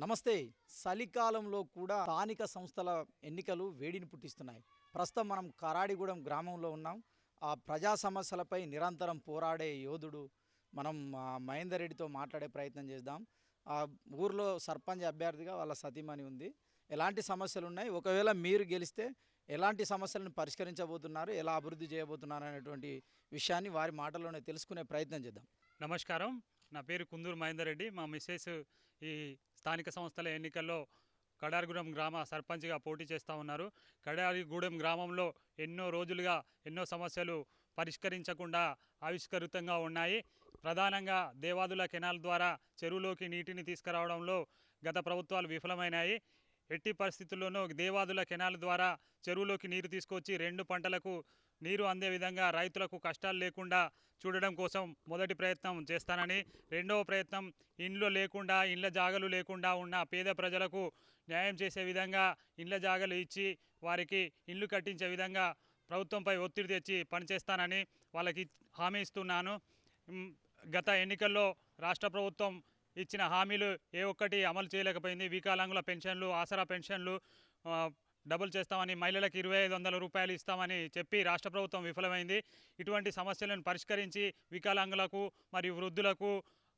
నమస్తే. చలికాలంలో కూడా స్థానిక సంస్థల ఎన్నికలు వేడిని పుట్టిస్తున్నాయి. ప్రస్తుతం మనం కరాడిగూడెం గ్రామంలో ఉన్నాం. ఆ ప్రజా సమస్యలపై నిరంతరం పోరాడే యోధుడు మనం మహేందర్ రెడ్డితో మాట్లాడే ప్రయత్నం చేద్దాం. ఆ ఊర్లో సర్పంచ్ అభ్యర్థిగా వాళ్ళ సతీమణి ఉంది. ఎలాంటి సమస్యలు ఉన్నాయి ఒకవేళ మీరు గెలిస్తే ఎలాంటి సమస్యలను పరిష్కరించబోతున్నారు? ఎలా అభివృద్ధి చేయబోతున్నారు? అనేటువంటి విషయాన్ని వారి మాటల్లోనే తెలుసుకునే ప్రయత్నం చేద్దాం. నమస్కారం. నా పేరు కుందూరు మహేందర్ రెడ్డి మా మిస్సెస్ ఈ స్థానిక సంస్థల ఎన్నికల్లో కడారిగూడెం గ్రామ సర్పంచ్గా పోటీ చేస్తూ ఉన్నారు. కడారిగూడెం గ్రామంలో ఎన్నో రోజులుగా ఎన్నో సమస్యలు పరిష్కరించకుండా ఆవిష్కృతంగా ఉన్నాయి. ప్రధానంగా దేవాదుల కెనాల్ ద్వారా చెరువులోకి నీటిని తీసుకురావడంలో గత ప్రభుత్వాలు విఫలమైనాయి. ఎట్టి పరిస్థితుల్లోనూ దేవాదుల కెనాల్ ద్వారా చెరువులోకి నీరు తీసుకొచ్చి రెండు పంటలకు నీరు అందే విధంగా రైతులకు కష్టాలు లేకుండా చూడడం కోసం మొదటి ప్రయత్నం చేస్తానని రెండవ ప్రయత్నం ఇండ్లు లేకుండా ఇండ్ల జాగలు లేకుండా ఉన్న పేద ప్రజలకు న్యాయం చేసే విధంగా ఇండ్ల జాగలు ఇచ్చి వారికి ఇల్లు కట్టించే విధంగా ప్రభుత్వంపై ఒత్తిడి తెచ్చి పనిచేస్తానని వాళ్ళకి హామీ ఇస్తున్నాను. గత ఎన్నికల్లో రాష్ట్ర ప్రభుత్వం ఇచ్చిన హామీలు ఏ ఒక్కటి అమలు చేయలేకపోయింది. వికలాంగుల పెన్షన్లు ఆసరా పెన్షన్లు డబుల్ చేస్తామని మహిళలకు ఇరవై ఐదు వందల రూపాయలు ఇస్తామని చెప్పి రాష్ట్ర ప్రభుత్వం విఫలమైంది. ఇటువంటి సమస్యలను పరిష్కరించి వికలాంగులకు మరియు వృద్ధులకు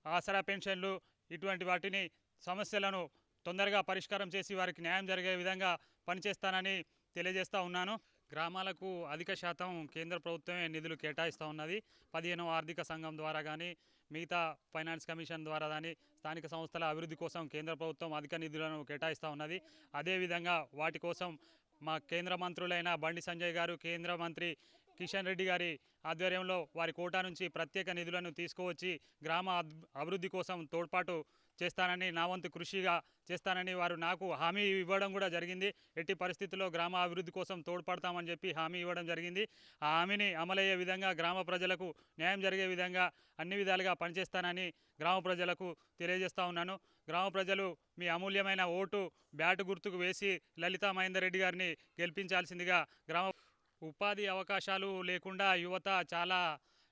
ఆసరా పెన్షన్లు ఇటువంటి వాటిని సమస్యలను తొందరగా పరిష్కారం చేసి వారికి న్యాయం జరిగే విధంగా పనిచేస్తానని తెలియజేస్తా ఉన్నాను. గ్రామాలకు అధిక శాతం కేంద్ర ప్రభుత్వమే నిధులు కేటాయిస్తూ ఉన్నది. పదిహేనవ ఆర్థిక సంఘం ద్వారా కానీ మిగతా ఫైనాన్స్ కమిషన్ ద్వారా కానీ స్థానిక సంస్థల అభివృద్ధి కోసం కేంద్ర ప్రభుత్వం అధిక నిధులను కేటాయిస్తూ ఉన్నది. అదేవిధంగా వాటి కోసం మా కేంద్ర మంత్రులైన బండి సంజయ్ గారు కేంద్ర మంత్రి కిషన్ రెడ్డి గారి ఆధ్వర్యంలో వారి కోటా నుంచి ప్రత్యేక నిధులను తీసుకువచ్చి గ్రామ అభివృద్ధి కోసం తోడ్పాటు చేస్తానని నా వంతు కృషిగా చేస్తానని వారు నాకు హామీ ఇవ్వడం కూడా జరిగింది. ఎట్టి పరిస్థితుల్లో గ్రామ అభివృద్ధి కోసం తోడ్పడతామని చెప్పి హామీ ఇవ్వడం జరిగింది. ఆ హామీని అమలయ్యే విధంగా గ్రామ ప్రజలకు న్యాయం జరిగే విధంగా అన్ని విధాలుగా పనిచేస్తానని గ్రామ ప్రజలకు తెలియజేస్తా ఉన్నాను. గ్రామ ప్రజలు మీ అమూల్యమైన ఓటు బ్యాటు గుర్తుకు వేసి లలితా మహేందర్ రెడ్డి గారిని గెలిపించాల్సిందిగా గ్రామ ఉపాధి అవకాశాలు లేకుండా యువత చాలా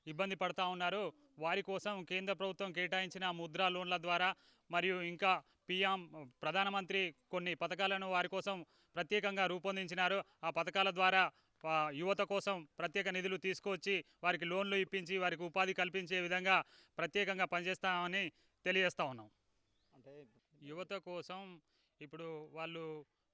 ఇబ్బంది పడతా ఉన్నారు. వారి కోసం కేంద్ర ప్రభుత్వం కేటాయించిన ముద్రా లోన్ల ద్వారా మరియు ఇంకా పిఎం ప్రధానమంత్రి కొన్ని పథకాలను వారి కోసం ప్రత్యేకంగా రూపొందించినారు. ఆ పథకాల ద్వారా యువత కోసం ప్రత్యేక నిధులు తీసుకొచ్చి వారికి లోన్లు ఇప్పించి వారికి ఉపాధి కల్పించే విధంగా ప్రత్యేకంగా పనిచేస్తామని తెలియజేస్తా ఉన్నాం. అంటే యువత కోసం ఇప్పుడు వాళ్ళు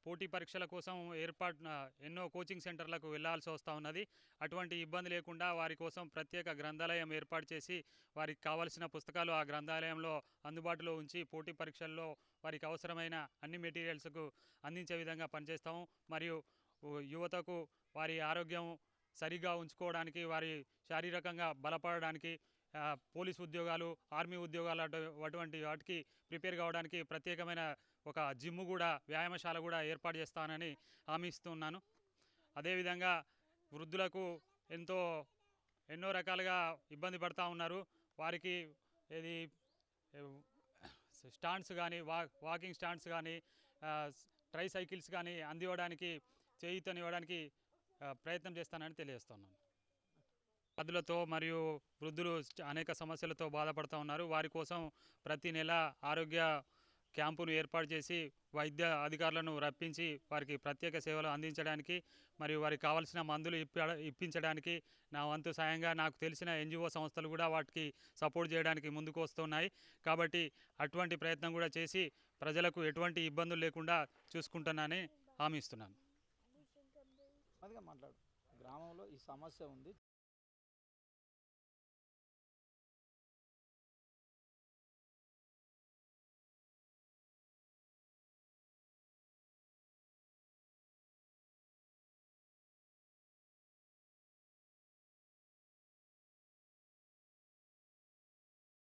పోటీ పరీక్షల కోసం ఏర్పాటు ఎన్నో కోచింగ్ సెంటర్లకు వెళ్ళాల్సి వస్తూ ఉన్నది. అటువంటి ఇబ్బంది లేకుండా వారి కోసం ప్రత్యేక గ్రంథాలయం ఏర్పాటు చేసి వారికి కావలసిన పుస్తకాలు ఆ గ్రంథాలయంలో అందుబాటులో ఉంచి పోటీ పరీక్షల్లో వారికి అవసరమైన అన్ని మెటీరియల్స్కు అందించే విధంగా పనిచేస్తాము. మరియు యువతకు వారి ఆరోగ్యం సరిగా ఉంచుకోవడానికి వారి శారీరకంగా బలపడడానికి పోలీస్ ఉద్యోగాలు ఆర్మీ ఉద్యోగాలు అటువంటి వాటికి ప్రిపేర్ కావడానికి ప్రత్యేకమైన ఒక జిమ్ కూడా వ్యాయామశాల కూడా ఏర్పాటు చేస్తానని హామీ ఇస్తున్నాను. అదేవిధంగా వృద్ధులకు ఎంతో ఎన్నో రకాలుగా ఇబ్బంది పడతా ఉన్నారు. వారికి ఇది స్టాండ్స్ కానీ వా వాకింగ్ స్టాండ్స్ కానీ ట్రై సైకిల్స్ కానీ అందివ్వడానికి చేయూతనివ్వడానికి ప్రయత్నం చేస్తానని తెలియజేస్తున్నాను. వ్యాధులతో మరియు వృద్ధులు అనేక సమస్యలతో బాధపడుతూ ఉన్నారు. వారి కోసం ప్రతి నెల ఆరోగ్య క్యాంపును ఏర్పాటు చేసి వైద్య అధికారులను రప్పించి వారికి ప్రత్యేక సేవలు అందించడానికి మరియు వారికి కావాల్సిన మందులు ఇప్ప ఇప్పించడానికి నా వంతు సాయంగా నాకు తెలిసిన ఎన్జిఓ సంస్థలు కూడా వాటికి సపోర్ట్ చేయడానికి ముందుకు వస్తున్నాయి. కాబట్టి అటువంటి ప్రయత్నం కూడా చేసి ప్రజలకు ఎటువంటి ఇబ్బందులు లేకుండా చూసుకుంటున్నానని హామీ ఇస్తున్నాను. మాట్లాడు. గ్రామంలో ఈ సమస్య ఉంది.